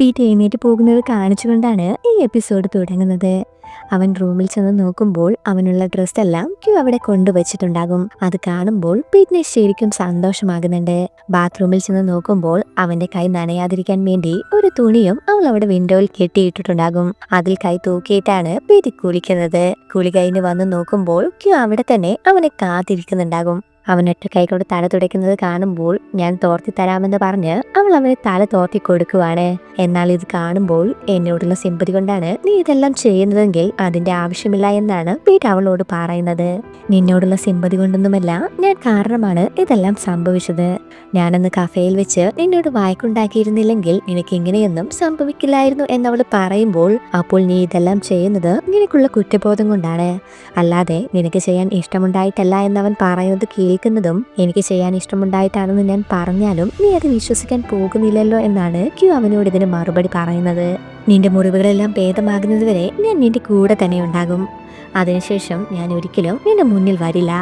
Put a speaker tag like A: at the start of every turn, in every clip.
A: Pete എഴുന്നേറ്റ് പോകുന്നത് കാണിച്ചുകൊണ്ടാണ് ഈ എപ്പിസോഡ് തുടങ്ങുന്നത്. അവൻ റൂമിൽ ചെന്ന് നോക്കുമ്പോൾ അവനുള്ള ഡ്രസ് എല്ലാം ക്യൂ അവിടെ കൊണ്ടുവച്ചിട്ടുണ്ടാകും. അത് കാണുമ്പോൾ പീറ്റിനെ ശരിക്കും സന്തോഷമാകുന്നുണ്ട്. ബാത്റൂമിൽ ചെന്ന് നോക്കുമ്പോൾ അവന്റെ കൈ നനയാതിരിക്കാൻ വേണ്ടി ഒരു തുണിയും അവൾ അവിടെ വിൻഡോയിൽ കെട്ടിയിട്ടിട്ടുണ്ടാകും. അതിൽ കൈ തൂക്കിയിട്ടാണ് പീറ്റി കുളിക്കുന്നത്. കുളി കഴിഞ്ഞ് വന്ന് നോക്കുമ്പോൾ ക്യൂ അവിടെ തന്നെ അവനെ കാത്തിരിക്കുന്നുണ്ടാകും. അവൻ ഒറ്റ കൈകൊണ്ട് തല തുടയ്ക്കുന്നത് കാണുമ്പോൾ ഞാൻ തോർത്തി തരാമെന്ന് പറഞ്ഞ് അവൾ അവന് തല തോർത്തി കൊടുക്കുവാണ്. എന്നാൽ ഇത് കാണുമ്പോൾ എന്നോടുള്ള സിമ്പതി കൊണ്ടാണ് നീ ഇതെല്ലാം ചെയ്യുന്നതെങ്കിൽ അതിന്റെ ആവശ്യമില്ല എന്നാണ് പീറ്റ് അവളോട് പറയുന്നത്. നിന്നോടുള്ള സിമ്പതി കൊണ്ടൊന്നുമല്ല ഞാൻ കാരണമാണ് ഇതെല്ലാം സംഭവിച്ചത്. ഞാനന്ന് കഫേയിൽ വെച്ച് നിന്നോട് വായ്ക്കുണ്ടാക്കിയിരുന്നില്ലെങ്കിൽ നിനക്ക് ഇങ്ങനെയൊന്നും സംഭവിക്കില്ലായിരുന്നു എന്നവൾ പറയുമ്പോൾ അപ്പോൾ നീ ഇതെല്ലാം ചെയ്യുന്നത് നിനക്കുള്ള കുറ്റബോധം കൊണ്ടാണ്. അല്ലാതെ നിനക്ക് ചെയ്യാൻ ഇഷ്ടമുണ്ടായിട്ടല്ല എന്നവൻ പറയുന്നത് കേൾക്കുന്നതും എനിക്ക് ചെയ്യാൻ ഇഷ്ടമുണ്ടായിട്ടാണെന്ന് ഞാൻ പറഞ്ഞാലും നീ അത് വിശ്വസിക്കാൻ പോകുന്നില്ലല്ലോ എന്നാണ് ക്യു അവനോട് ഇതിന് മറുപടി പറയുന്നത്. നിന്റെ മുറിവുകളെല്ലാം ഭേദമാകുന്നതുവരെ ഞാൻ നിന്റെ കൂടെ തന്നെ ഉണ്ടാകും. അതിനുശേഷം ഞാൻ ഒരിക്കലും നിന്റെ മുന്നിൽ വരില്ല.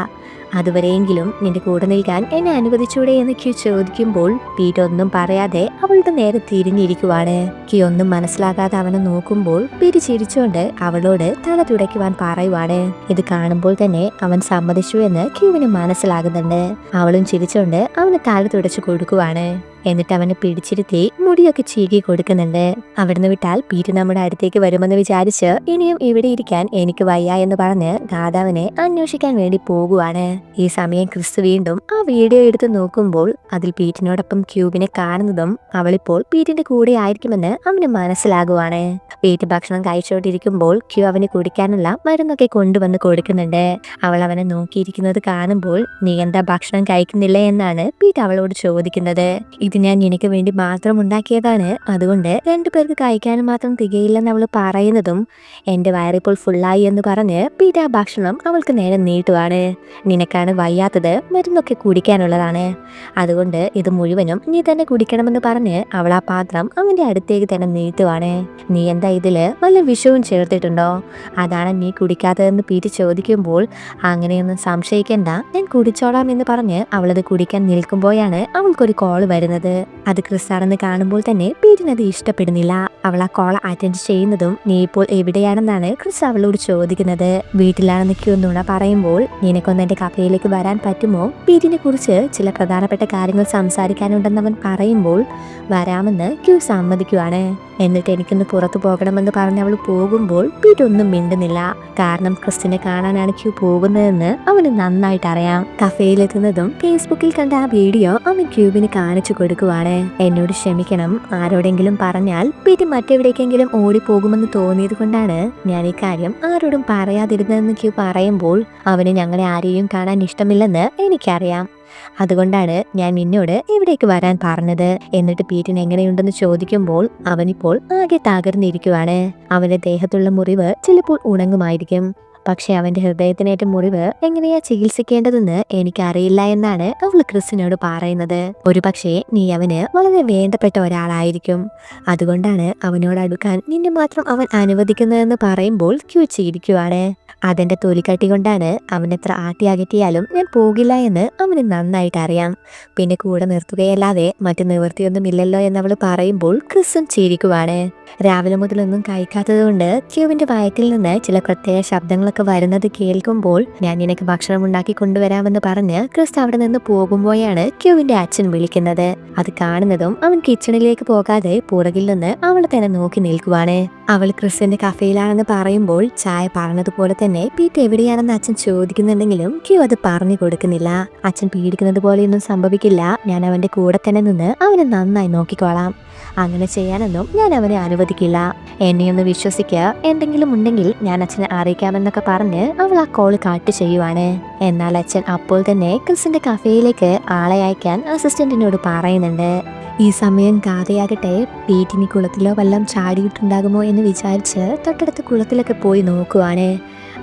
A: അതുവരെയെങ്കിലും നിന്റെ കൂടെ നിൽക്കാൻ എന്നെ അനുവദിച്ചൂടെ എന്ന് ക്യു ചോദിക്കുമ്പോൾ പീറ്റ് ഒന്നും പറയാതെ അവളുടെ നേരെ തിരിഞ്ഞിരിക്കുവാണ്. ക്യു ഒന്നും മനസ്സിലാകാതെ അവനെ നോക്കുമ്പോൾ പീറ്റ് ചിരിച്ചുകൊണ്ട് അവളോട് തല തുടയ്ക്കുവാൻ പറയുവാണ്. ഇത് കാണുമ്പോൾ തന്നെ അവൻ സമ്മതിച്ചു എന്ന് ക്യുവിന് മനസ്സിലാകുന്നുണ്ട്. അവളും ചിരിച്ചുകൊണ്ട് അവന് തല തുടച്ചു കൊടുക്കുവാണ്. എന്നിട്ട് അവനെ പിടിച്ചിരുത്തി മുടിയൊക്കെ ചീകി കൊടുക്കുന്നുണ്ട്. അവിടുന്ന് വിട്ടാൽ പീറ്റ് നമ്മുടെ അടുത്തേക്ക് വരുമെന്ന് വിചാരിച്ച് ഇനിയും ഇവിടെ ഇരിക്കാൻ എനിക്ക് വയ്യ എന്ന് പറഞ്ഞ് ദാതാവിനെ അന്വേഷിക്കാൻ വേണ്ടി പോകുവാണ്. ഈ സമയം ക്രിസ് വീണ്ടും ആ വീഡിയോ എടുത്ത് നോക്കുമ്പോൾ അതിൽ പീറ്റിനോടൊപ്പം ക്യൂബിനെ കാണുന്നതും അവളിപ്പോൾ പീറ്റിന്റെ കൂടെ ആയിരിക്കുമെന്ന് അവന് മനസ്സിലാകുവാണ്. പീറ്റ് ഭക്ഷണം കഴിച്ചുകൊണ്ടിരിക്കുമ്പോൾ ക്യൂ അവന് കുടിക്കാനുള്ള മരുന്നൊക്കെ കൊണ്ടുവന്ന് കൊടുക്കുന്നുണ്ട്. അവൾ അവനെ നോക്കിയിരിക്കുന്നത് കാണുമ്പോൾ നീ എന്താ ഭക്ഷണം കഴിക്കുന്നില്ല എന്നാണ് പീറ്റ് അവളോട് ചോദിക്കുന്നത്. ഇത് ഞാൻ നിനക്ക് വേണ്ടി മാത്രം ഉണ്ടാക്കിയതാണ്. അതുകൊണ്ട് രണ്ടു പേർക്ക് കഴിക്കാനും മാത്രം തികയില്ലെന്ന് അവൾ പറയുന്നതും എന്റെ വയറിപ്പോൾ ഫുള്ളായി എന്ന് പറഞ്ഞ് ആ ഭക്ഷണം അവൾക്ക് നേരെ നീട്ടുവാണ്. നിനക്കാണ് വയ്യാത്തത് മരുന്നൊക്കെ കുടിക്കാനുള്ളതാണ്. അതുകൊണ്ട് ഇത് മുഴുവനും നീ തന്നെ കുടിക്കണമെന്ന് പറഞ്ഞ് അവൾ ആ പാത്രം അവന്റെ അടുത്തേക്ക് തന്നെ നീട്ടുവാണ്. നീ എന്താ ഇതിൽ വല്ല വിഷവും ചേർത്തിട്ടുണ്ടോ? അതാണ് നീ കുടിക്കാത്തതെന്ന് പീറ്റ് ചോദിക്കുമ്പോൾ അങ്ങനെയൊന്നും സംശയിക്കണ്ട. ഞാൻ കുടിച്ചോളാം എന്ന് പറഞ്ഞ് അവളത് കുടിക്കാൻ നിൽക്കുമ്പോഴാണ് അവൾക്കൊരു കോൾ വരുന്നത്. അത് ക്രിസ്സാണെന്ന് കാണുമ്പോൾ തന്നെ പീറ്റിന് അത് ഇഷ്ടപ്പെടുന്നില്ല. അവൾ ആ കോൾ അറ്റൻഡ് ചെയ്യുന്നതും നീ ഇപ്പോൾ എവിടെയാണെന്നാണ് ക്രിസ് അവളോട് ചോദിക്കുന്നത്? വീട്ടിലാണെന്ന് ക്യൂന്നുണ പറയുമ്പോൾ നിനക്കൊന്ന് എന്റെ കഫയിലേക്ക് വരാൻ പറ്റുമോ? പീറ്റിനെ കുറിച്ച് ചില പ്രധാനപ്പെട്ട കാര്യങ്ങൾ സംസാരിക്കാനുണ്ടെന്ന് അവൻ പറയുമ്പോൾ വരാമെന്ന് ക്യൂ സമ്മതിക്കുവാണ്. എന്നിട്ട് എനിക്കൊന്ന് പുറത്തു പോകണമെന്ന് പറഞ്ഞ് അവൾ പോകുമ്പോൾ പീറ്റ് ഒന്നും മിണ്ടുന്നില്ല. കാരണം ക്രിസ്റ്റിനെ കാണാനാണ് ക്യൂ പോകുന്നതെന്ന് അവന് നന്നായിട്ട് അറിയാം കഫയിലെത്തുന്നതും ഫേസ്ബുക്കിൽ കണ്ട ആ വീഡിയോ അവൻ ക്യൂബിന് കാണിച്ചു കൊടുക്കുവാണ്. എന്നോട് ക്ഷമിക്കണം. ആരോടെങ്കിലും പറഞ്ഞാൽ പിന്നെ മറ്റെവിടേക്കെങ്കിലും ഓടിപ്പോകുമെന്ന് തോന്നിയത് കൊണ്ടാണ് ഞാൻ ഈ കാര്യം ആരോടും പറയാതിരുന്നതെന്ന് ക്യൂ പറയുമ്പോൾ അവന് ഞങ്ങളെ ആരെയും കാണാൻ ഇഷ്ടമില്ലെന്ന് എനിക്കറിയാം. അതുകൊണ്ടാണ് ഞാൻ നിന്നോട് ഇവിടേക്ക് വരാൻ പറഞ്ഞത്. എന്നിട്ട് പീറ്റിന് എങ്ങനെയുണ്ടെന്ന് ചോദിക്കുമ്പോൾ അവനിപ്പോൾ ആകെ തകർന്നിരിക്കുവാണ്. അവന്റെ ദേഹത്തുള്ള മുറിവ് ചിലപ്പോൾ ഉണങ്ങുമായിരിക്കും. പക്ഷെ അവന്റെ ഹൃദയത്തിനേറ്റ മുറിവ് എങ്ങനെയാ ചികിത്സിക്കേണ്ടതെന്ന് എനിക്കറിയില്ല എന്നാണ് അവൾ ക്രിസ്സിനോട് പറയുന്നത്. ഒരു പക്ഷേ നീ അവന് വളരെ വേണ്ടപ്പെട്ട ഒരാളായിരിക്കും. അതുകൊണ്ടാണ് അവനോട് അടുക്കാൻ നിന്നെ മാത്രം അവൻ അനുവദിക്കുന്നതെന്ന് പറയുമ്പോൾ ക്യൂ ചിരിക്കുവാണ് അതെന്റെ തൊലിക്കട്ടി കൊണ്ടാണ് അവൻ എത്ര ആട്ടി അകറ്റിയാലും ഞാൻ പോകില്ല എന്ന് അവന് നന്നായിട്ട് അറിയാം പിന്നെ കൂടെ നിർത്തുകയല്ലാതെ മറ്റു നിവൃത്തിയൊന്നും ഇല്ലല്ലോ എന്നവൾ പറയുമ്പോൾ ക്രിസും ചിരിക്കുവാണ്. രാവിലെ മുതലൊന്നും കഴിക്കാത്തത് കൊണ്ട് ക്യൂവിന്റെ വയറ്റിൽ നിന്ന് ചില പ്രത്യേക ശബ്ദങ്ങളൊക്കെ വരുന്നത് കേൾക്കുമ്പോൾ ഞാൻ നിനക്ക് ഭക്ഷണം ഉണ്ടാക്കി കൊണ്ടുവരാമെന്ന് പറഞ്ഞ് ക്രിസ് അവിടെ നിന്ന് പോകുമ്പോഴാണ് ക്യൂവിന്റെ അച്ഛൻ വിളിക്കുന്നത്. അത് കാണുന്നതും അവൻ കിച്ചണിലേക്ക് പോകാതെ പുറകിൽ നിന്ന് അവളെ തന്നെ നോക്കി നിൽക്കുവാണ്. അവൾ ക്രിസ്റ്റിന്റെ കഫയിലാണെന്ന് പറയുമ്പോൾ ചായ പറഞ്ഞതുപോലെ തന്നെ പീറ്റ് എവിടെയാണെന്ന് അച്ഛൻ ചോദിക്കുന്നുണ്ടെങ്കിലും ക്യൂ അത് പറഞ്ഞു കൊടുക്കുന്നില്ല. അച്ഛൻ പീഡിക്കുന്നത് പോലെയൊന്നും സംഭവിക്കില്ല. ഞാൻ അവന്റെ കൂടെ തന്നെ നിന്ന് അവനെ നന്നായി നോക്കിക്കോളാം. അങ്ങനെ ചെയ്യാനൊന്നും ഞാൻ അവനെ അനുവദിക്കില്ല. എന്നെയൊന്ന് വിശ്വസിക്കുക എന്തെങ്കിലും ഉണ്ടെങ്കിൽ ഞാൻ അച്ഛനെ അറിയിക്കാമെന്നൊക്കെ പറഞ്ഞ് അവൾ ആ കോൾ കാട്ട് ചെയ്യുവാണ്. എന്നാൽ അച്ഛൻ അപ്പോൾ തന്നെ ക്രിസിന്റെ കഫേയിലേക്ക് ആളെ അയക്കാൻ അസിസ്റ്റന്റിനോട് പറയുന്നുണ്ട്. ഈ സമയം കാതയാകട്ടെ പീറ്റിനി കുളത്തിലോ വല്ലം ചാടിയിട്ടുണ്ടാകുമോ എന്ന് വിചാരിച്ച് തൊട്ടടുത്ത് കുളത്തിലൊക്കെ പോയി നോക്കുവാണ്.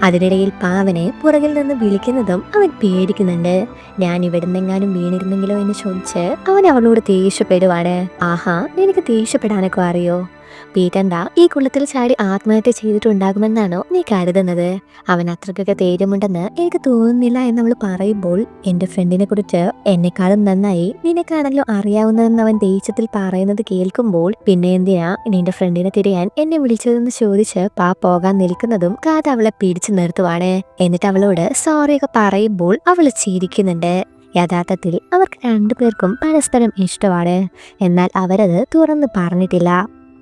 A: അതിനിടയിൽ പാവനെ പുറകിൽ നിന്ന് വിളിക്കുന്നതും അവൻ പേടിക്കുന്നുണ്ട്. ഞാൻ ഇവിടെ നിന്നെങ്ങാനും വീണിരുന്നെങ്കിലോ? എന്ന് ചോദിച്ച് അവൻ അവളോട് ദേഷ്യപ്പെടുവാണ്. ആഹാ നിനക്ക് ദേഷ്യപ്പെടാനൊക്കെ അറിയോ? പീറ്റ് എന്താ ഈ കുളത്തിൽ ചാടി ആത്മഹത്യ ചെയ്തിട്ടുണ്ടാകുമെന്നാണോ നീ കരുതുന്നത്? അവൻ അത്രക്കൊക്കെ ധൈര്യമുണ്ടെന്ന് എനിക്ക് തോന്നുന്നില്ല എന്ന് അവൾ പറയുമ്പോൾ എന്റെ ഫ്രണ്ടിനെ കുറിച്ച് എന്നെക്കാളും നന്നായി നിനക്കാണല്ലോ അറിയാവുന്നതെന്ന് അവൻ ദേഷ്യത്തിൽ പറയുന്നത് കേൾക്കുമ്പോൾ പിന്നെ എന്തിനാ നിന്റെ ഫ്രണ്ടിനെ തിരിയാൻ എന്നെ വിളിച്ചതെന്ന് ചോദിച്ച് പാ പോകാൻ നിൽക്കുന്നതും കാത് അവളെ പിടിച്ചു നിർത്തുവാണ്. എന്നിട്ട് അവളോട് സോറിയൊക്കെ പറയുമ്പോൾ അവൾ ചിരിക്കുന്നുണ്ട്. യഥാർത്ഥത്തിൽ അവർക്ക് രണ്ടുപേർക്കും പരസ്പരം ഇഷ്ടമാണ്. എന്നാൽ അവരത് തുറന്നു പറഞ്ഞിട്ടില്ല.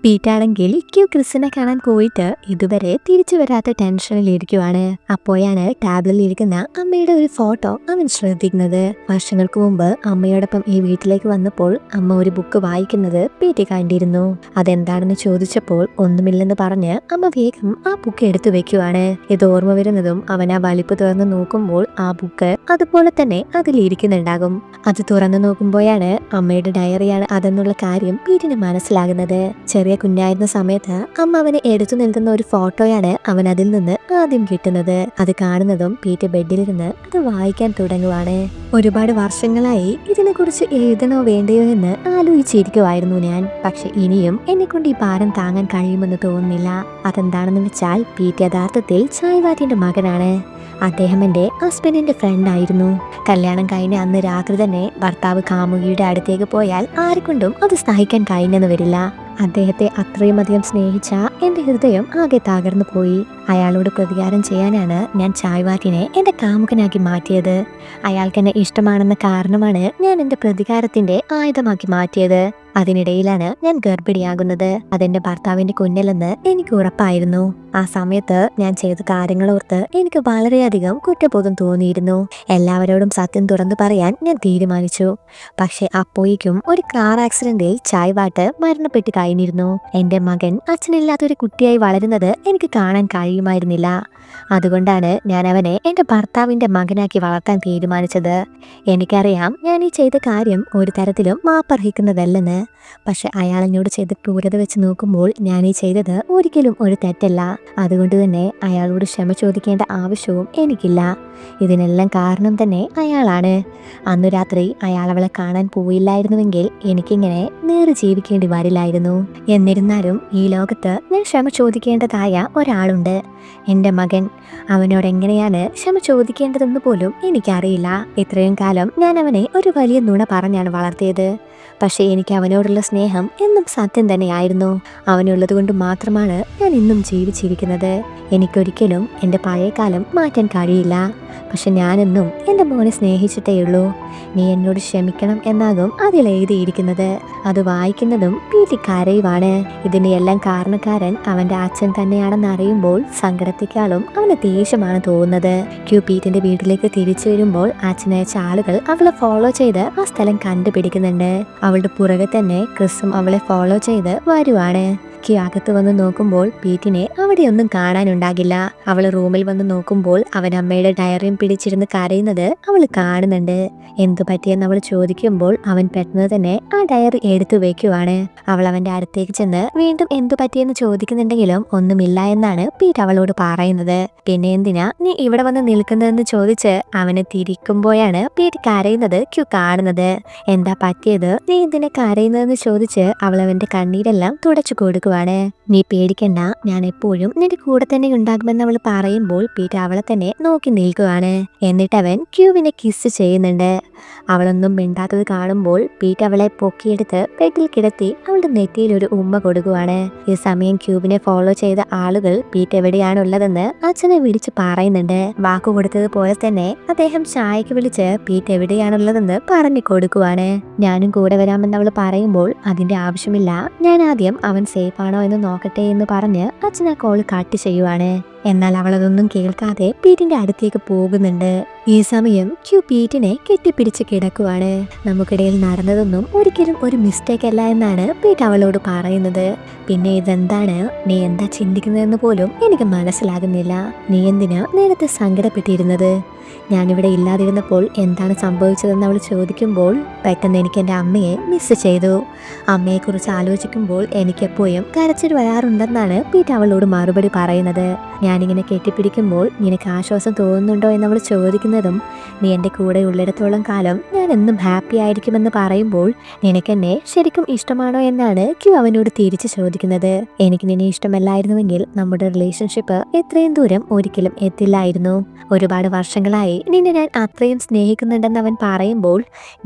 A: പീറ്റാണെങ്കിൽ ക്യൂ ക്രിസിനെ കാണാൻ പോയിട്ട് ഇതുവരെ തിരിച്ചു വരാത്ത ടെൻഷനിലിരിക്കുവാണ്. അപ്പോഴാണ് ടാബിളിൽ ഇരിക്കുന്ന അമ്മയുടെ ഒരു ഫോട്ടോ അവൻ ശ്രദ്ധിക്കുന്നത്. വർഷങ്ങൾക്ക് മുമ്പ് അമ്മയോടൊപ്പം ഈ വീട്ടിലേക്ക് വന്നപ്പോൾ അമ്മ ഒരു ബുക്ക് വായിക്കുന്നത് പീറ്റി കണ്ടിരുന്നു. അതെന്താണെന്ന് ചോദിച്ചപ്പോൾ ഒന്നുമില്ലെന്ന് പറഞ്ഞ് അമ്മ വേഗം ആ ബുക്ക് എടുത്തു വെക്കുവാണ്. ഇത് ഓർമ്മ വരുന്നതും അവൻ ആ വലിപ്പ് തുറന്ന് നോക്കുമ്പോൾ ആ ബുക്ക് അതുപോലെ തന്നെ അതിലിരിക്കുന്നുണ്ടാകും. അത് തുറന്നു നോക്കുമ്പോഴാണ് അമ്മയുടെ ഡയറിയാണ് അതെന്നുള്ള കാര്യം പീറ്റിന് മനസ്സിലാകുന്നത്. ചെറിയ കുഞ്ഞായിരുന്ന സമയത്ത് അമ്മ അവനെ എടുത്തു നിൽക്കുന്ന ഒരു ഫോട്ടോയാണ് അവൻ അതിൽ നിന്ന് ആദ്യം കിട്ടുന്നത്. അത് കാണുന്നതും പീറ്റ് ബെഡിലിരുന്ന് അത് വായിക്കാൻ തുടങ്ങുവാണ്. ഒരുപാട് വർഷങ്ങളായി ഇതിനെക്കുറിച്ച് എഴുതണോ വേണ്ടയോ എന്ന് ആലോചിച്ചിരിക്കുവായിരുന്നു ഞാൻ. പക്ഷെ ഇനിയും എന്നെ കൊണ്ട് ഈ ഭാരം താങ്ങാൻ കഴിയുമെന്ന് തോന്നുന്നില്ല. അതെന്താണെന്ന് വെച്ചാൽ പീറ്റ് യഥാർത്ഥത്തിൽ ചായ്വാറ്റിന്റെ മകനാണ്. അദ്ദേഹം എന്റെ ഹസ്ബൻഡിന്റെ ഫ്രണ്ട് ആയിരുന്നു. കല്യാണം കഴിഞ്ഞ അന്ന് രാത്രി തന്നെ ഭർത്താവ് കാമുകിയുടെ അടുത്തേക്ക് പോയാൽ ആരെക്കൊണ്ടും അത് സഹിക്കാൻ കഴിഞ്ഞെന്ന് വരില്ല. അദ്ദേഹത്തെ അത്രയും അധികം സ്നേഹിച്ച എന്റെ ഹൃദയം ആകെ തകർന്നു പോയി. അയാളോട് പ്രതികാരം ചെയ്യാനാണ് ഞാൻ ചായ്വാറ്റിനെ എന്റെ കാമുകനാക്കി മാറ്റിയത്. അയാൾക്ക് എന്നെ ഇഷ്ടമാണെന്ന കാരണമാണ് ഞാൻ എന്റെ പ്രതികാരത്തിന്റെ ആയുധമാക്കി മാറ്റിയത്. അതിനിടയിലാണ് ഞാൻ ഗർഭിണിയാകുന്നത്. അതെന്റെ ഭർത്താവിന്റെ കുഞ്ഞലെന്ന് എനിക്ക് ഉറപ്പായിരുന്നു. ആ സമയത്ത് ഞാൻ ചെയ്ത കാര്യങ്ങളോർത്ത് എനിക്ക് വളരെയധികം കുറ്റബോധം തോന്നിയിരുന്നു. എല്ലാവരോടും സത്യം തുറന്നു പറയാൻ ഞാൻ തീരുമാനിച്ചു. പക്ഷെ അപ്പോഴേക്കും ഒരു കാർ ആക്സിഡന്റിൽ ചായ്വാട്ട് മരണപ്പെട്ട് കഴിഞ്ഞിരുന്നു എന്റെ മകൻ അച്ഛനില്ലാത്തൊരു കുട്ടിയായി വളരുന്നത് എനിക്ക് കാണാൻ കഴിയുമായിരുന്നില്ല. അതുകൊണ്ടാണ് ഞാൻ അവനെ എന്റെ ഭർത്താവിന്റെ മകനാക്കി വളർത്താൻ തീരുമാനിച്ചത്. എനിക്കറിയാം ഞാൻ ഈ ചെയ്ത കാര്യം ഒരു തരത്തിലും മാപ്പർഹിക്കുന്നതല്ലെന്ന്. പക്ഷെ അയാൾ എന്നോട് ചെയ്ത ക്രൂരത വെച്ച് നോക്കുമ്പോൾ ഞാൻ ഈ ചെയ്തത് ഒരിക്കലും ഒരു തെറ്റല്ല. അതുകൊണ്ട് തന്നെ അയാളോട് ക്ഷമ ചോദിക്കേണ്ട ആവശ്യവും എനിക്കില്ല. ഇതിനെല്ലാം കാരണം തന്നെ അയാളാണ്. അന്നു രാത്രി അയാൾ അവളെ കാണാൻ പോയില്ലായിരുന്നുവെങ്കിൽ എനിക്കിങ്ങനെ നേറി ജീവിക്കേണ്ടി വരില്ലായിരുന്നു. എന്നിരുന്നാലും ഈ ലോകത്ത് ഞാൻ ക്ഷമ ചോദിക്കേണ്ടതായ ഒരാളുണ്ട്. എന്റെ മകൻ അവനോട് എങ്ങനെയാണ് ക്ഷമ ചോദിക്കേണ്ടതെന്ന് പോലും എനിക്കറിയില്ല. ഇത്രയും കാലം ഞാൻ അവനെ ഒരു വലിയ നുണ പറഞ്ഞാണ് വളർത്തിയത്. പക്ഷേ എനിക്ക് അവനോടുള്ള സ്നേഹം എന്നും സത്യം തന്നെയായിരുന്നു. അവനുള്ളത് കൊണ്ട് മാത്രമാണ് ഞാൻ ഇന്നും ജീവിച്ചിരിക്കുന്നത്. എനിക്കൊരിക്കലും എന്റെ പഴയ കാലം മാറ്റാൻ കഴിയില്ല. പക്ഷെ ഞാനെന്നും എന്റെ മോനെ സ്നേഹിച്ചിട്ടേയുള്ളൂ നീ എന്നോട് ക്ഷമിക്കണം എന്നാകും അതിൽ എഴുതിയിരിക്കുന്നത്. അത് വായിക്കുന്നതും പീറ്റി കരയുവാണ്. ഇതിന്റെ എല്ലാം കാരണക്കാരൻ അവന്റെ അച്ഛൻ തന്നെയാണെന്ന് അറിയുമ്പോൾ സങ്കടത്തെക്കാളും അവന് ദേഷ്യമാണ് തോന്നുന്നത്. ക്യൂ പീറ്റിന്റെ വീട്ടിലേക്ക് തിരിച്ചു വരുമ്പോൾ അച്ഛനയച്ച ആളുകൾ അവളെ ഫോളോ ചെയ്ത് ആ സ്ഥലം കണ്ടുപിടിക്കുന്നുണ്ട്. അവളുടെ പുറകെ തന്നെ ക്രിസും അവളെ ഫോളോ ചെയ്ത് വരുവാണ്. ക്യൂ അകത്ത് വന്ന് നോക്കുമ്പോൾ പീറ്റിനെ അവിടെയൊന്നും കാണാനുണ്ടാകില്ല. അവൾ റൂമിൽ വന്ന് നോക്കുമ്പോൾ അവൻ അമ്മയുടെ ഡയറിയും പിടിച്ചിരുന്ന് കരയുന്നത് അവൾ കാണുന്നുണ്ട്. എന്തു പറ്റിയെന്ന് അവൾ ചോദിക്കുമ്പോൾ അവൻ പെട്ടെന്ന് തന്നെ ആ ഡയറി എടുത്തു വെക്കുവാണ്. അവൾ അവന്റെ അടുത്തേക്ക് ചെന്ന് വീണ്ടും എന്തു പറ്റിയെന്ന് ചോദിക്കുന്നുണ്ടെങ്കിലും ഒന്നുമില്ല എന്നാണ് പീറ്റ് അവളോട് പറയുന്നത്. പിന്നെ എന്തിനാ നീ ഇവിടെ വന്ന് നിൽക്കുന്നതെന്ന് ചോദിച്ച് അവനെ തിരിക്കുമ്പോഴാണ് പീറ്റ് കരയുന്നത് ക്യൂ കാണുന്നത്. എന്താ പറ്റിയത്? നീ എന്തിനെ കരയുന്നതെന്ന് ചോദിച്ച് അവൾ അവന്റെ കണ്ണീരെല്ലാം തുടച്ചു കൊടുക്കുവാണ് നീ പേടിക്കണ്ട ഞാൻ എപ്പോഴും നിന്റെ കൂടെ തന്നെ ഉണ്ടാകുമെന്ന് അവൾ പറയുമ്പോൾ പീറ്റർ അവളെ തന്നെ നോക്കി നിൽക്കുകയാണ്. എന്നിട്ട് അവൻ ക്യൂവിനെ കിസ് ചെയ്യുന്നുണ്ട്. അവളൊന്നും മിണ്ടാത്തത് കാണുമ്പോൾ പീറ്റ് അവളെ പൊക്കിയെടുത്ത് ബെഡിൽ കിടത്തി അവളുടെ നെറ്റിയിൽ ഒരു ഉമ്മ കൊടുക്കുകയാണ് ഈ സമയം ക്യൂബിനെ ഫോളോ ചെയ്ത ആളുകൾ പീറ്റ് എവിടെയാണുള്ളതെന്ന് അച്ഛനെ വിളിച്ച് പറയുന്നുണ്ട്. വാക്കു കൊടുത്തതുപോലെ തന്നെ അദ്ദേഹം ചായക്ക് വിളിച്ച് പീറ്റ് എവിടെയാണുള്ളതെന്ന് പറഞ്ഞു കൊടുക്കുവാണ്. ഞാനും കൂടെ വരാമെന്ന് അവൾ പറയുമ്പോൾ അതിന്റെ ആവശ്യമില്ല. ഞാൻ ആദ്യം അവൻ സേഫ് ആണോ എന്ന് നോക്കട്ടെ എന്ന് പറഞ്ഞ് അച്ഛൻ ആ കോൾ കട്ട് ചെയ്യുവാണ്. എന്നാൽ അവൾ അതൊന്നും കേൾക്കാതെ പീറ്റിന്റെ അടുത്തേക്ക് പോകുന്നുണ്ട്. ഈ സമയം ക്യൂ പീറ്റിനെ കെട്ടിപ്പിടിച്ച് കിടക്കുവാണ്. നമുക്കിടയിൽ നടന്നതൊന്നും ഒരിക്കലും ഒരു മിസ്റ്റേക്ക് അല്ല എന്നാണ് പീറ്റ് അവളോട് പറയുന്നത്. പിന്നെ ഇതെന്താണ്? നീ എന്താ ചിന്തിക്കുന്നതെന്ന് പോലും എനിക്ക് മനസ്സിലാകുന്നില്ല. നീ എന്തിനാ നേരത്തെ സങ്കടപ്പെട്ടിരുന്നത്? ഞാനിവിടെ ഇല്ലാതിരുന്നപ്പോൾ എന്താണ് സംഭവിച്ചതെന്ന് അവൾ ചോദിക്കുമ്പോൾ പെട്ടെന്ന് എനിക്ക് എന്റെ അമ്മയെ മിസ് ചെയ്തു. അമ്മയെക്കുറിച്ച് ആലോചിക്കുമ്പോൾ എനിക്കെപ്പോഴും കരച്ചിൽ വരാറുണ്ടെന്നാണ് പീറ്റ് അവളോട് മറുപടി പറയുന്നത്. ഞാനിങ്ങനെ കെട്ടിപ്പിടിക്കുമ്പോൾ നിനക്ക് ആശ്വാസം തോന്നുന്നുണ്ടോ എന്ന് അവൾ ചോദിക്കുന്നതും നീ എന്റെ കൂടെ ഉള്ളിടത്തോളം കാലം ഞാൻ എന്നും ഹാപ്പി ആയിരിക്കുമെന്ന് പറയുമ്പോൾ നിനക്കെന്നെ ശരിക്കും ഇഷ്ടമാണോ എന്നാണ് ക്യു അവനോട് തിരിച്ചു ചോദിക്കുന്നത്. എനിക്ക് നിന്നെ ഇഷ്ടമല്ലായിരുന്നുവെങ്കിൽ നമ്മുടെ റിലേഷൻഷിപ്പ് എത്രയും ദൂരം ഒരിക്കലും എത്തില്ലായിരുന്നു. ഒരുപാട് വർഷങ്ങളായി നിന്നെ ഞാൻ അത്രയും സ്നേഹിക്കുന്നുണ്ടെന്ന് അവൻ പറയുമ്പോൾ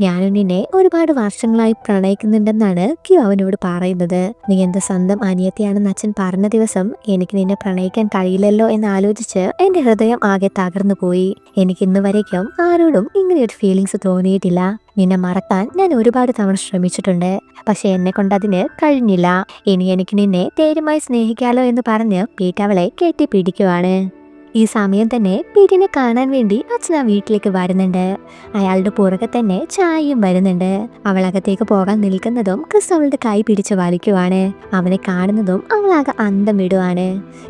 A: ഞാനും നിന്നെ ഒരുപാട് വർഷങ്ങളായി പ്രണയിക്കുന്നുണ്ടെന്നാണ് ക്യു അവനോട് പറയുന്നത്. നീ എന്താ സ്വന്തം അനിയത്തിയാണെന്ന് അച്ഛൻ പറഞ്ഞ ദിവസം എനിക്ക് നിന്നെ പ്രണയിക്കാൻ കഴിയില്ലല്ലോ എന്ന് ആലോചിച്ച് എന്റെ ഹൃദയം ആകെ തകർന്നു പോയി. എനിക്ക് ഇന്ന് വരയ്ക്കും ആരോടും ഇങ്ങനെ ഒരു ഫീലിങ്സ് തോന്നിയിട്ടില്ല. നിന്നെ മറക്കാൻ ഞാൻ ഒരുപാട് തവണ ശ്രമിച്ചിട്ടുണ്ട്. പക്ഷെ എന്നെ കൊണ്ടതിന് കഴിഞ്ഞില്ല. ഇനി എനിക്ക് നിന്നെ ധൈര്യമായി സ്നേഹിക്കാലോ എന്ന് പറഞ്ഞ് പീറ്റവളെ കെട്ടിപ്പിടിക്കുവാണ്. ഈ സമയം തന്നെ പീറ്റിനെ കാണാൻ വേണ്ടി അച്ഛൻ വീട്ടിലേക്ക് വരുന്നുണ്ട്. അയാളുടെ പുറകെ തന്നെ ചായയും വരുന്നുണ്ട്. അവൾ അകത്തേക്ക് പോകാൻ നിൽക്കുന്നതും ക്രിസ് അവളുടെ കൈ പിടിച്ച് വലിക്കുവാണ്. അവനെ കാണുന്നതും അവളാകെ അന്തം വിടുവാണ്.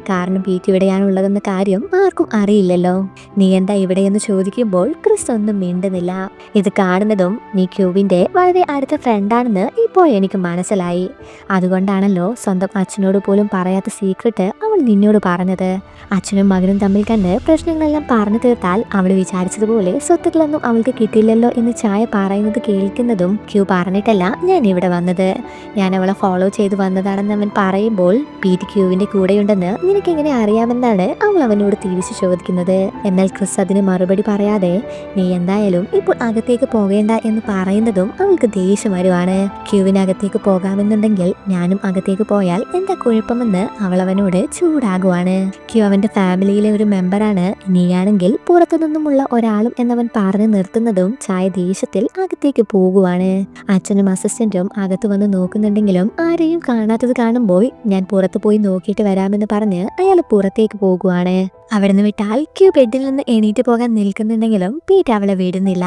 A: കാരണം പീറ്റ് ഇവിടെയാണുള്ളതെന്ന കാര്യം ആർക്കും അറിയില്ലല്ലോ. നീ എന്താ ഇവിടെയെന്ന് ചോദിക്കുമ്പോൾ ക്രിസ് ഒന്നും മിണ്ടുന്നില്ല. ഇത് കാണുന്നതും നീ ക്യൂവിന്റെ വളരെ അടുത്ത ഫ്രണ്ടാണെന്ന് ഇപ്പോൾ എനിക്ക് മനസ്സിലായി. അതുകൊണ്ടാണല്ലോ സ്വന്തം അച്ഛനോട് പോലും പറയാത്ത സീക്രട്ട് അവൾ നിന്നോട് പറഞ്ഞത്. അച്ഛനും മകനും തമ്മിൽ കണ്ട് പ്രശ്നങ്ങളെല്ലാം പറഞ്ഞു തീർത്താൽ അവൾ വിചാരിച്ചതുപോലെ സ്വത്തുക്കളൊന്നും അവൾക്ക് കിട്ടില്ലല്ലോ എന്ന് ചായ പറയുന്നത് കേൾക്കുന്നതും ക്യൂ പറഞ്ഞിട്ടല്ല ഞാൻ ഇവിടെ വന്നത്. ഞാൻ അവളെ ഫോളോ ചെയ്ത് വന്നതാണെന്ന് അവൻ പറയുമ്പോൾ പീറ്റ് ക്യൂവിന്റെ കൂടെയുണ്ടെന്ന് നിനക്ക് എങ്ങനെ അറിയാമെന്നാണ് അവൾ അവനോട് തിരിച്ചു ചോദിക്കുന്നത്. എന്നാൽ ക്രിസ് അതിന് മറുപടി പറയാതെ നീ എന്തായാലും ഇപ്പോൾ അകത്തേക്ക് പോകേണ്ട എന്ന് പറയുന്നതും അവൾക്ക് ദേഷ്യം വരുവാണ്. ക്യൂവിനകത്തേക്ക് പോകാമെന്നുണ്ടെങ്കിൽ ഞാനും അകത്തേക്ക് പോയാൽ എന്താ കുഴപ്പമെന്ന് അവൾ അവനോട് ചൂടാകുവാണ്. ക്യൂ അവന്റെ ഫാമിലിയിലെ ഒരു മെമ്പറാണ് നീയാണെങ്കിൽ പുറത്തു നിന്നുമുള്ള ഒരാളും എന്നവൻ പറഞ്ഞു നിർത്തുന്നതും ചായ ദേഷ്യത്തിൽ അകത്തേക്ക് പോകുവാണ്. അച്ഛനും അസിസ്റ്റന്റും അകത്ത് വന്ന് നോക്കുന്നുണ്ടെങ്കിലും ആരെയും കാണാത്തത് കാണുമ്പോൾ ഞാൻ പുറത്തു പോയി നോക്കിയിട്ട് വരാമെന്ന് പറഞ്ഞ് അയാൾ പുറത്തേക്ക് പോകുവാണ്. അവിടുന്ന് വിട്ടാൽ ക്യൂ ബെഡിൽ നിന്ന് എണീറ്റ് പോകാൻ നിൽക്കുന്നുണ്ടെങ്കിലും പീറ്റ് അവളെ വിടുന്നില്ല.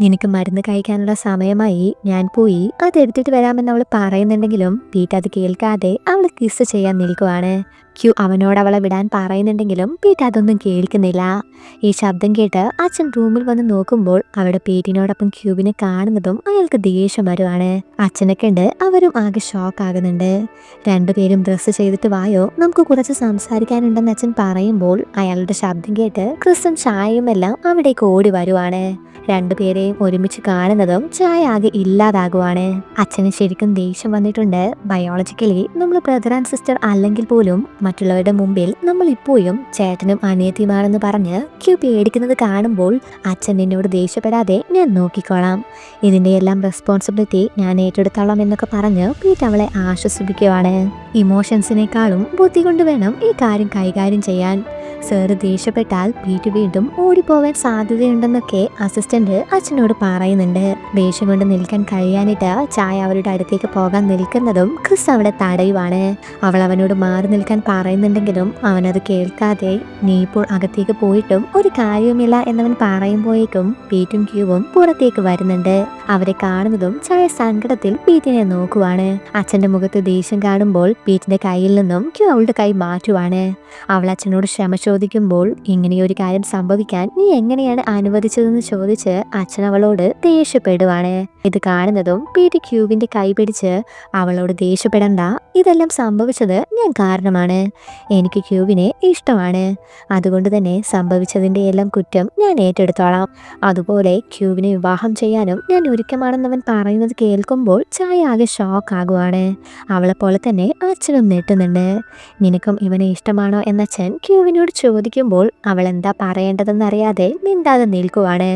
A: നിനക്ക് മരുന്ന് കഴിക്കാനുള്ള സമയമായി. ഞാൻ പോയി അതെടുത്തിട്ട് വരാമെന്ന് അവൾ പറയുന്നുണ്ടെങ്കിലും പീറ്റ് അത് കേൾക്കാതെ അവൾ കിസ് ചെയ്യാൻ നിൽക്കുവാണ്. ക്യൂ അവനോട് അവളെ വിടാൻ പറയുന്നുണ്ടെങ്കിലും പീറ്റ് അതൊന്നും കേൾക്കുന്നില്ല. ഈ ശബ്ദം കേട്ട് അച്ഛൻ റൂമിൽ വന്ന് നോക്കുമ്പോൾ അവിടെ പീറ്റിനോടൊപ്പം ക്യൂബിനെ കാണുന്നതും അയാൾക്ക് ദേഷ്യം വരുവാണ്. അച്ഛനെ കണ്ട് അവരും ആകെ ഷോക്ക് ആകുന്നുണ്ട്. രണ്ടുപേരും ഡ്രസ്സ് ചെയ്തിട്ട് വായോ നമുക്ക് കുറച്ച് സംസാരിക്കാനുണ്ടെന്ന് അച്ഛൻ പറയുമ്പോൾ അയാളുടെ ശബ്ദം കേട്ട് ക്രിസ്തും ചായയും എല്ലാം അവിടേക്ക് ഓടി വരുവാണ്. രണ്ടുപേരെയും ഒരുമിച്ച് കാണുന്നതും ചായ ആകെ ഇല്ലാതാകുവാണ്. അച്ഛന് ശരിക്കും ദേഷ്യം വന്നിട്ടുണ്ട്. ബയോളജിക്കലി നമ്മൾ ബ്രദർ ആൻഡ് സിസ്റ്റർ അല്ലെങ്കിൽ പോലും മറ്റുള്ളവരുടെ മുമ്പിൽ നമ്മൾ ഇപ്പോഴും ചേട്ടനും അനിയത്തിമാരെന്ന് പറഞ്ഞ് ക്യൂ പേടിക്കുന്നത് കാണുമ്പോൾ അച്ഛൻ എന്നോട് ദേഷ്യപ്പെടാതെ ഞാൻ നോക്കിക്കോളാം. ഇതിന്റെ എല്ലാം റെസ്പോൺസിബിലിറ്റി ഞാൻ ഏറ്റെടുത്തോളാം എന്നൊക്കെ പറഞ്ഞ് പീറ്റ് അവളെ ആശ്വസിപ്പിക്കുവാണ്. ഇമോഷൻസിനേക്കാളും ബുദ്ധി കൊണ്ട് വേണം ഈ കാര്യം കൈകാര്യം ചെയ്യാൻ. സാറ് ദേഷ്യപ്പെട്ടാൽ വീട്ടു വീണ്ടും ഓടിപ്പോവാൻ സാധ്യതയുണ്ടെന്നൊക്കെ അസിസ്റ്റന്റ് അച്ഛനോട് പറയുന്നുണ്ട്. ദേഷ്യം കൊണ്ട് നിൽക്കാൻ കഴിയാനിട്ട് ചായ അവരുടെ അടുത്തേക്ക് പോകാൻ നിൽക്കുന്നതും ക്രിസ് അവളെ തടയുവാണ്. അവൾ അവനോട് മാറി നിൽക്കാൻ പറയുന്നുണ്ടെങ്കിലും അവനത് കേൾക്കാതെ നീ ഇപ്പോൾ അകത്തേക്ക് പോയിട്ടും ഒരു കാര്യവുമില്ല എന്നവൻ പറയുമ്പോഴേക്കും പീറ്റും ക്യൂവും പുറത്തേക്ക് വരുന്നുണ്ട്. അവരെ കാണുന്നതും ചായ സങ്കടത്തിൽ പീറ്റിനെ നോക്കുവാണ്. അച്ഛന്റെ മുഖത്ത് ദേഷ്യം കാണുമ്പോൾ പീറ്റിന്റെ കയ്യിൽ നിന്നും ക്യൂ അവളുടെ കൈ മാറ്റുവാണ്. അവൾ അച്ഛനോട് ക്ഷമ ചോദിക്കുമ്പോൾ ഇങ്ങനെയൊരു കാര്യം സംഭവിക്കാൻ നീ എങ്ങനെയാണ് അനുവദിച്ചതെന്ന് ചോദിച്ച് അച്ഛൻ അവളോട് ദേഷ്യപ്പെടുവാണ്. ഇത് കാണുന്നതും പീറ്റ് ക്യൂവിന്റെ കൈ പിടിച്ച് അവളോട് ദേഷ്യപ്പെടണ്ട ഇതെല്ലാം സംഭവിച്ചത് ഞാൻ കാരണമാണ്. എനിക്ക് ക്യൂവിനെ ഇഷ്ടമാണ്. അതുകൊണ്ട് തന്നെ സംഭവിച്ചതിന്റെ എല്ലാം കുറ്റം ഞാൻ ഏറ്റെടുത്തോളാം. അതുപോലെ ക്യൂവിനെ വിവാഹം ചെയ്യാനും ഞാൻ ഒരുക്കമാണെന്നവൻ പറയുന്നത് കേൾക്കുമ്പോൾ ചായ ആകെ ഷോക്ക് ആകുവാണ്. അവളെപ്പോലെ തന്നെ അച്ഛനും നീട്ടുന്നുണ്ട്. നിനക്കും ഇവനെ ഇഷ്ടമാണോ എന്നച്ഛൻ ക്യൂവിനോട് ചോദിക്കുമ്പോൾ അവൾ എന്താ പറയേണ്ടതെന്നറിയാതെ മിണ്ടാതെ നിൽക്കുവാണ്.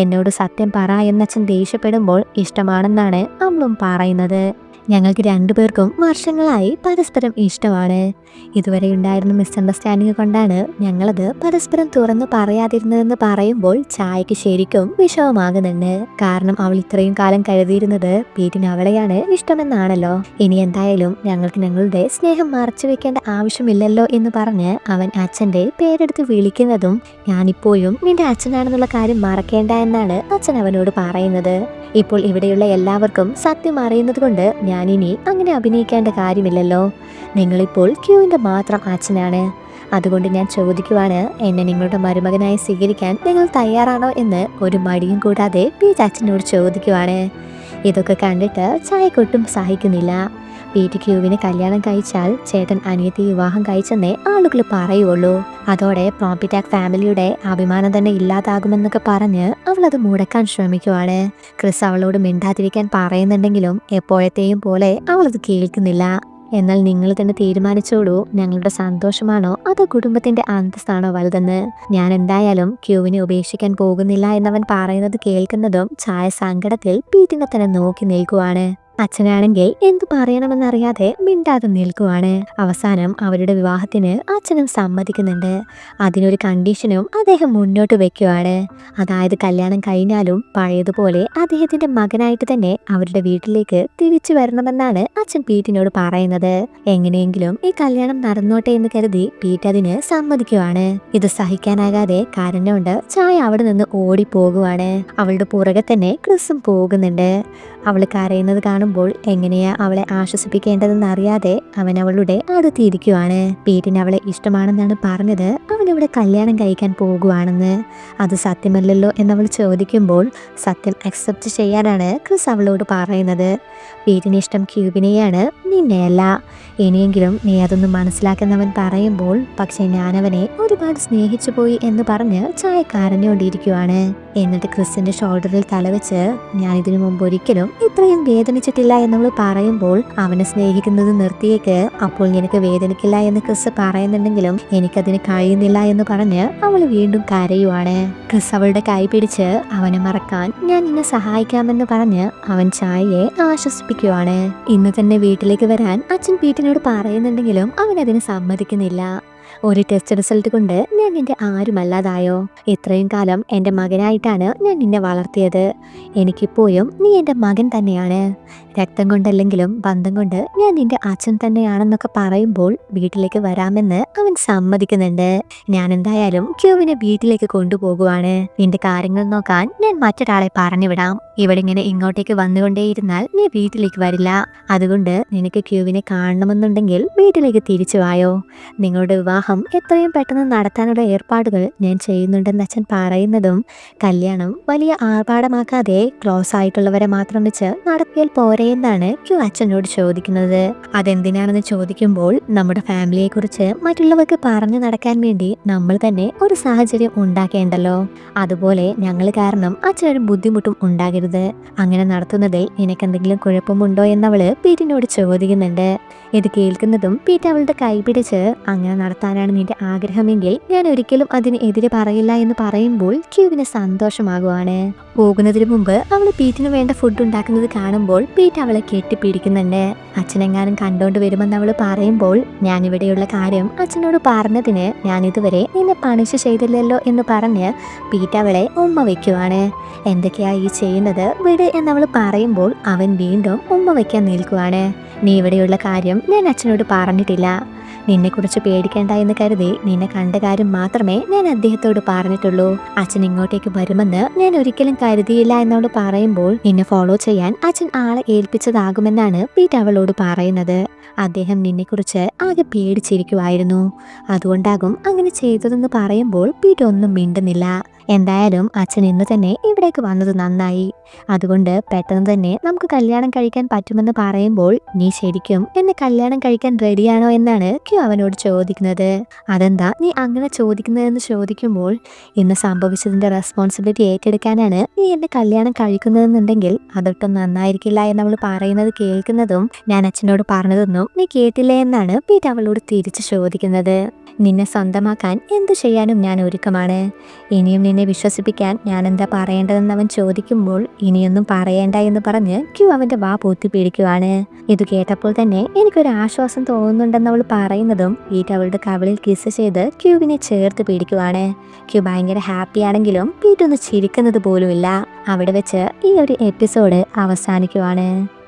A: എന്നോട് സത്യം പറ എന്നച്ഛൻ ദേഷ്യപ്പെടുമ്പോൾ ഇഷ്ടമാണെന്നാണ് അവളും പറയുന്നത്. ഞങ്ങൾക്ക് രണ്ടുപേർക്കും വർഷങ്ങളായി പരസ്പരം ഇഷ്ടമാണ്. ഇതുവരെ ഉണ്ടായിരുന്ന മിസ്അണ്ടർസ്റ്റാൻഡിങ് കൊണ്ടാണ് ഞങ്ങളത് പരസ്പരം തുറന്നു പറയാതിരുന്നതെന്ന് പറയുമ്പോൾ ചായക്ക് ശരിക്കും വിഷമമാകുന്നുണ്ട് കാരണം അവൾ ഇത്രയും കാലം കരുതിയിരുന്നത് പീറ്റിന് അവളെയാണ് ഇഷ്ടമെന്നാണല്ലോ. ഇനി എന്തായാലും ഞങ്ങൾക്ക് ഞങ്ങളുടെ സ്നേഹം മറച്ചു വെക്കേണ്ട ആവശ്യമില്ലല്ലോ എന്ന് പറഞ്ഞ് അവൻ അച്ഛന്റെ പേരെടുത്ത് വിളിക്കുന്നതും ഞാനിപ്പോഴും നിന്റെ അച്ഛനാണെന്നുള്ള കാര്യം മറക്കേണ്ട എന്നാണ് അച്ഛൻ അവനോട് പറയുന്നത്. ഇപ്പോൾ ഇവിടെയുള്ള എല്ലാവർക്കും സത്യം അറിയുന്നത് കൊണ്ട് ഞാനിനി അങ്ങനെ അഭിനയിക്കേണ്ട കാര്യമില്ലല്ലോ. നിങ്ങളിപ്പോൾ ക്യൂവിന്റെ മാത്രം അച്ഛനാണ്. അതുകൊണ്ട് ഞാൻ ചോദിക്കുവാണ് എന്നെ നിങ്ങളുടെ മരുമകനായി സ്വീകരിക്കാൻ നിങ്ങൾ തയ്യാറാണോ എന്ന് ഒരു മടിയും കൂടാതെ പി അച്ഛനോട് ചോദിക്കുവാണ്. ഇതൊക്കെ കണ്ടിട്ട് ചായക്കൊട്ടും സഹിക്കുന്നില്ല പീറ്റ് ക്യൂവിനെ കല്യാണം കഴിച്ചാൽ ചേട്ടൻ അനിയത്തി വിവാഹം കഴിച്ചെന്നേ ആളുകൾ പറയുള്ളൂ. അതോടെ പ്രോപ്പിറ്റാക് ഫാമിലിയുടെ അഭിമാനം തന്നെ ഇല്ലാതാകുമെന്നൊക്കെ പറഞ്ഞ് അവൾ അത് മുടക്കാൻ ശ്രമിക്കുവാണ്. ക്രിസ് അവളോട് മിണ്ടാതിരിക്കാൻ പറയുന്നുണ്ടെങ്കിലും എപ്പോഴത്തെയും പോലെ അവളത് കേൾക്കുന്നില്ല. എന്നാൽ നിങ്ങൾ തന്നെ തീരുമാനിച്ചോളൂ ഞങ്ങളുടെ സന്തോഷമാണോ അതോ കുടുംബത്തിന്റെ അന്തസ്സാണോ വലുതെന്ന്. ഞാൻ എന്തായാലും ക്യൂവിനെ ഉപേക്ഷിക്കാൻ പോകുന്നില്ല എന്നവൻ പറയുന്നത് കേൾക്കുന്നതും ചായ സങ്കടത്തിൽ പീറ്റിനെ തന്നെ നോക്കി നിൽക്കുവാണ്. അച്ഛനാണെങ്കിൽ എന്തു പറയണമെന്നറിയാതെ മിണ്ടാതെ നിൽക്കുവാണ്. അവസാനം അവരുടെ വിവാഹത്തിന് അച്ഛനും സമ്മതിക്കുന്നുണ്ട്. അതിനൊരു കണ്ടീഷനും അദ്ദേഹം മുന്നോട്ട് വെക്കുവാണ്. അതായത് കല്യാണം കഴിഞ്ഞാലും പഴയതുപോലെ അദ്ദേഹത്തിന്റെ മകനായിട്ട് തന്നെ അവരുടെ വീട്ടിലേക്ക് തിരിച്ചു വരണമെന്നാണ് അച്ഛൻ പീറ്റിനോട് പറയുന്നത്. എങ്ങനെയെങ്കിലും ഈ കല്യാണം നടന്നോട്ടെ എന്ന് കരുതി പീറ്റ് അതിന് സമ്മതിക്കുവാണ്. ഇത് സഹിക്കാനാകാതെ കരഞ്ഞുകൊണ്ട് ചായ അവിടെ നിന്ന് ഓടിപ്പോകുവാണ്. അവളുടെ പുറകെ തന്നെ ക്രിസും പോകുന്നുണ്ട്. അവൾ കരയുന്നത് കാണുമ്പോൾ എങ്ങനെയാ അവളെ ആശ്വസിപ്പിക്കേണ്ടതെന്ന് അറിയാതെ അവൻ അവളുടെ അടുത്തിരിക്കുവാണ് പീറ്റിന് അവളെ ഇഷ്ടമാണെന്നാണ് പറഞ്ഞത്. അവനവിടെ കല്യാണം കഴിക്കാൻ പോകുവാണെന്ന്. അത് സത്യമല്ലല്ലോ എന്നവൾ ചോദിക്കുമ്പോൾ സത്യം അക്സെപ്റ്റ് ചെയ്യാനാണ് ക്രിസ് അവളോട് പറയുന്നത്. പീറ്റിന് ഇഷ്ടം ക്യൂബിനെയാണ്. നിന്നെയല്ല. ഇനിയെങ്കിലും നീ അതൊന്നും മനസ്സിലാക്കുന്നവൻ പറയുമ്പോൾ പക്ഷേ ഞാനവനെ ഒരുപാട് സ്നേഹിച്ചു പോയി എന്ന് പറഞ്ഞ് ചായ കരഞ്ഞുകൊണ്ടിരിക്കുവാണ് എന്നിട്ട് ക്രിസ്സിന്റെ ഷോൾഡറിൽ തലവെച്ച് ഞാൻ ഇതിനു മുമ്പ് ഒരിക്കലും ഇത്രയും വേദനിച്ചിട്ടില്ല എന്നവൾ പറയുമ്പോൾ അവനെ സ്നേഹിക്കുന്നത് നിർത്തിയേക്ക്. അപ്പോൾ നിനക്ക് വേദനിക്കില്ല എന്ന് ക്രിസ് പറയുന്നുണ്ടെങ്കിലും എനിക്കതിന് കഴിയുന്നില്ല എന്ന് പറഞ്ഞ് അവൾ വീണ്ടും കരയുവാണ്. ക്രിസ് അവളുടെ കൈ പിടിച്ച് അവനെ മറക്കാൻ ഞാൻ നിന്നെ സഹായിക്കാമെന്ന് പറഞ്ഞ് അവൻ ചായയെ ആശ്വസിപ്പിക്കുവാണ്. ഇന്ന് തന്നെ വീട്ടിലേക്ക് വരാൻ അച്ഛൻ പീറ്റിനോട് പറയുന്നുണ്ടെങ്കിലും അവൻ അതിന് സമ്മതിക്കുന്നില്ല. ഒരു ടെസ്റ്റ് റിസൾട്ട് കൊണ്ട് ഞാൻ നിന്റെ ആരുമല്ലാതായോ? ഇത്രയും കാലം എന്റെ മകനായിട്ടാണ് ഞാൻ നിന്നെ വളർത്തിയത്. എനിക്കിപ്പോഴും നീ എന്റെ മകൻ തന്നെയാണ്. രക്തം കൊണ്ടല്ലെങ്കിലും ബന്ധം കൊണ്ട് ഞാൻ നിന്റെ അച്ഛൻ തന്നെയാണെന്നൊക്കെ പറയുമ്പോൾ വീട്ടിലേക്ക് വരാമെന്ന് അവൻ സമ്മതിക്കുന്നുണ്ട്. ഞാൻ എന്തായാലും ക്യൂവിനെ വീട്ടിലേക്ക് കൊണ്ടുപോകുവാണ്. നിന്റെ കാര്യങ്ങൾ നോക്കാൻ ഞാൻ മറ്റൊരാളെ പറഞ്ഞുവിടാം. ഇവിടെ ഇങ്ങനെ ഇങ്ങോട്ടേക്ക് വന്നുകൊണ്ടേയിരുന്നാൽ നീ വീട്ടിലേക്ക് വരില്ല. അതുകൊണ്ട് നിനക്ക് ക്യൂവിനെ കാണണമെന്നുണ്ടെങ്കിൽ വീട്ടിലേക്ക് തിരിച്ചു വായോ? നിങ്ങളുടെ വിവാഹം എത്രയും പെട്ടെന്ന് നടത്താനുള്ള ഏർപ്പാടുകൾ ഞാൻ ചെയ്യുന്നുണ്ടെന്ന് അച്ഛൻ പറയുന്നതും കല്യാണം വലിയ ആർഭാടമാക്കാതെ ക്ലോസ് ആയിട്ടുള്ളവരെ മാത്രം വെച്ച് നടത്തിയാൽ പോരെ എന്നാണ് ക്യു അച്ഛനോട് ചോദിക്കുന്നത്. അതെന്തിനാണെന്ന് ചോദിക്കുമ്പോൾ നമ്മുടെ ഫാമിലിയെ കുറിച്ച് മറ്റുള്ളവർക്ക് പറഞ്ഞു നടക്കാൻ വേണ്ടി നമ്മൾ തന്നെ ഒരു സാഹചര്യം ഉണ്ടാക്കേണ്ടല്ലോ. അതുപോലെ ഞങ്ങൾ കാരണം അച്ഛനൊരു ബുദ്ധിമുട്ടും ഉണ്ടാകരുത്. അങ്ങനെ നടത്തുന്നതിൽ നിനക്കെന്തെങ്കിലും കുഴപ്പമുണ്ടോ എന്നവൾ പീറ്റിനോട് ചോദിക്കുന്നുണ്ട്. ഇത് കേൾക്കുന്നതും പീറ്റ് അവളുടെ കൈ പിടിച്ച് അങ്ങനെ നടത്താനാണ് നിന്റെ ആഗ്രഹമെങ്കിൽ ഞാൻ ഒരിക്കലും അതിന് എതിരെ പറയില്ല എന്ന് പറയുമ്പോൾ ക്യൂവിന് സന്തോഷമാകുവാണ്. പോകുന്നതിന് മുമ്പ് അവൾ പീറ്റിന് വേണ്ട ഫുഡ് ഉണ്ടാക്കുന്നത് കാണുമ്പോൾ പീറ്റ് അവളെ കെട്ടിപ്പിടിക്കുന്നുണ്ട്. അച്ഛനെങ്ങാനും കണ്ടോണ്ട് വരുമെന്ന് അവൾ പറയുമ്പോൾ ഞാൻ ഇവിടെയുള്ള കാര്യം അച്ഛനോട് പറഞ്ഞതിന് ഞാൻ ഇതുവരെ നിന്നെ പണിഷ് ചെയ്തില്ലല്ലോ എന്ന് പറഞ്ഞ് പീറ്റ് അവളെ ഉമ്മ വെക്കുവാണ്. എന്തൊക്കെയാ ഈ ചെയ്യുന്നത് വിട് എന്നവൾ പറയുമ്പോൾ അവൻ വീണ്ടും ഉമ്മ വയ്ക്കാൻ നിൽക്കുവാണ്. നീ ഇവിടെയുള്ള കാര്യം ഞാൻ അച്ഛനോട് പറഞ്ഞിട്ടില്ല. നിന്നെക്കുറിച്ച് പേടിക്കേണ്ട എന്ന് കരുതി നിന്നെ കണ്ട കാര്യം മാത്രമേ ഞാൻ അദ്ദേഹത്തോട് പറഞ്ഞിട്ടുള്ളൂ. അച്ഛൻ ഇങ്ങോട്ടേക്ക് വരുമെന്ന് ഞാൻ ഒരിക്കലും കരുതിയില്ല എന്നോട് പറയുമ്പോൾ നിന്നെ ഫോളോ ചെയ്യാൻ അച്ഛൻ ആളെ ഏൽപ്പിച്ചതാകുമെന്നാണ് പീറ്റ് അവളോട് പറയുന്നത്. അദ്ദേഹം നിന്നെക്കുറിച്ച് ആകെ പേടിച്ചിരിക്കുമായിരുന്നു അതുകൊണ്ടാകും അങ്ങനെ ചെയ്തതെന്ന് പറയുമ്പോൾ പീറ്റ് ഒന്നും മിണ്ടുന്നില്ല. എന്തായാലും അച്ഛൻ ഇന്ന് തന്നെ ഇവിടേക്ക് വന്നത് നന്നായി. അതുകൊണ്ട് പെട്ടെന്ന് തന്നെ നമുക്ക് കല്യാണം കഴിക്കാൻ പറ്റുമെന്ന് പറയുമ്പോൾ നീ ശരിക്കും എന്നെ കല്യാണം കഴിക്കാൻ റെഡിയാണോ എന്നാണ് ക്യു അവനോട് ചോദിക്കുന്നത്. അതെന്താ നീ അങ്ങനെ ചോദിക്കുന്നതെന്ന് ചോദിക്കുമ്പോൾ ഇന്ന് സംഭവിച്ചതിന്റെ റെസ്പോൺസിബിലിറ്റി ഏറ്റെടുക്കാനാണ് നീ എന്നെ കല്യാണം കഴിക്കുന്നതെന്നുണ്ടെങ്കിൽ അതൊട്ടും നന്നായിരിക്കില്ല എന്ന് എന്നവൾ പറയുന്നത് കേൾക്കുന്നതും ഞാൻ അച്ഛനോട് പറഞ്ഞതൊന്നും നീ കേട്ടില്ല എന്നാണ് പീറ്റ് അവളോട് തിരിച്ചു ചോദിക്കുന്നത്. നിന്നെ സ്വന്തമാക്കാൻ എന്തു ചെയ്യാനും ഞാൻ ഒരുക്കമാണ്. ഇനിയും നിന്നെ വിശ്വസിപ്പിക്കാൻ ഞാൻ എന്താ പറയേണ്ടതെന്ന് അവൻ ചോദിക്കുമ്പോൾ ഇനിയൊന്നും പറയേണ്ട എന്ന് പറഞ്ഞ് ക്യൂ അവന്റെ വാ പൂത്തി പിടിക്കുവാണ്. ഇത് കേട്ടപ്പോൾ തന്നെ എനിക്കൊരു ആശ്വാസം തോന്നുന്നുണ്ടെന്ന് അവൾ പറയുന്നതും പീറ്റ് അവളുടെ കവിളിൽ കിസ് ചെയ്ത് ക്യൂവിനെ ചേർത്ത് പിടിക്കുവാണ്. ക്യൂ ഭയങ്കര ഹാപ്പി ആണെങ്കിലും പീറ്റ് ഒന്ന് ചിരിക്കുന്നത് പോലുമില്ല. അവിടെ വെച്ച് ഈ ഒരു എപ്പിസോഡ് അവസാനിക്കുവാണ്.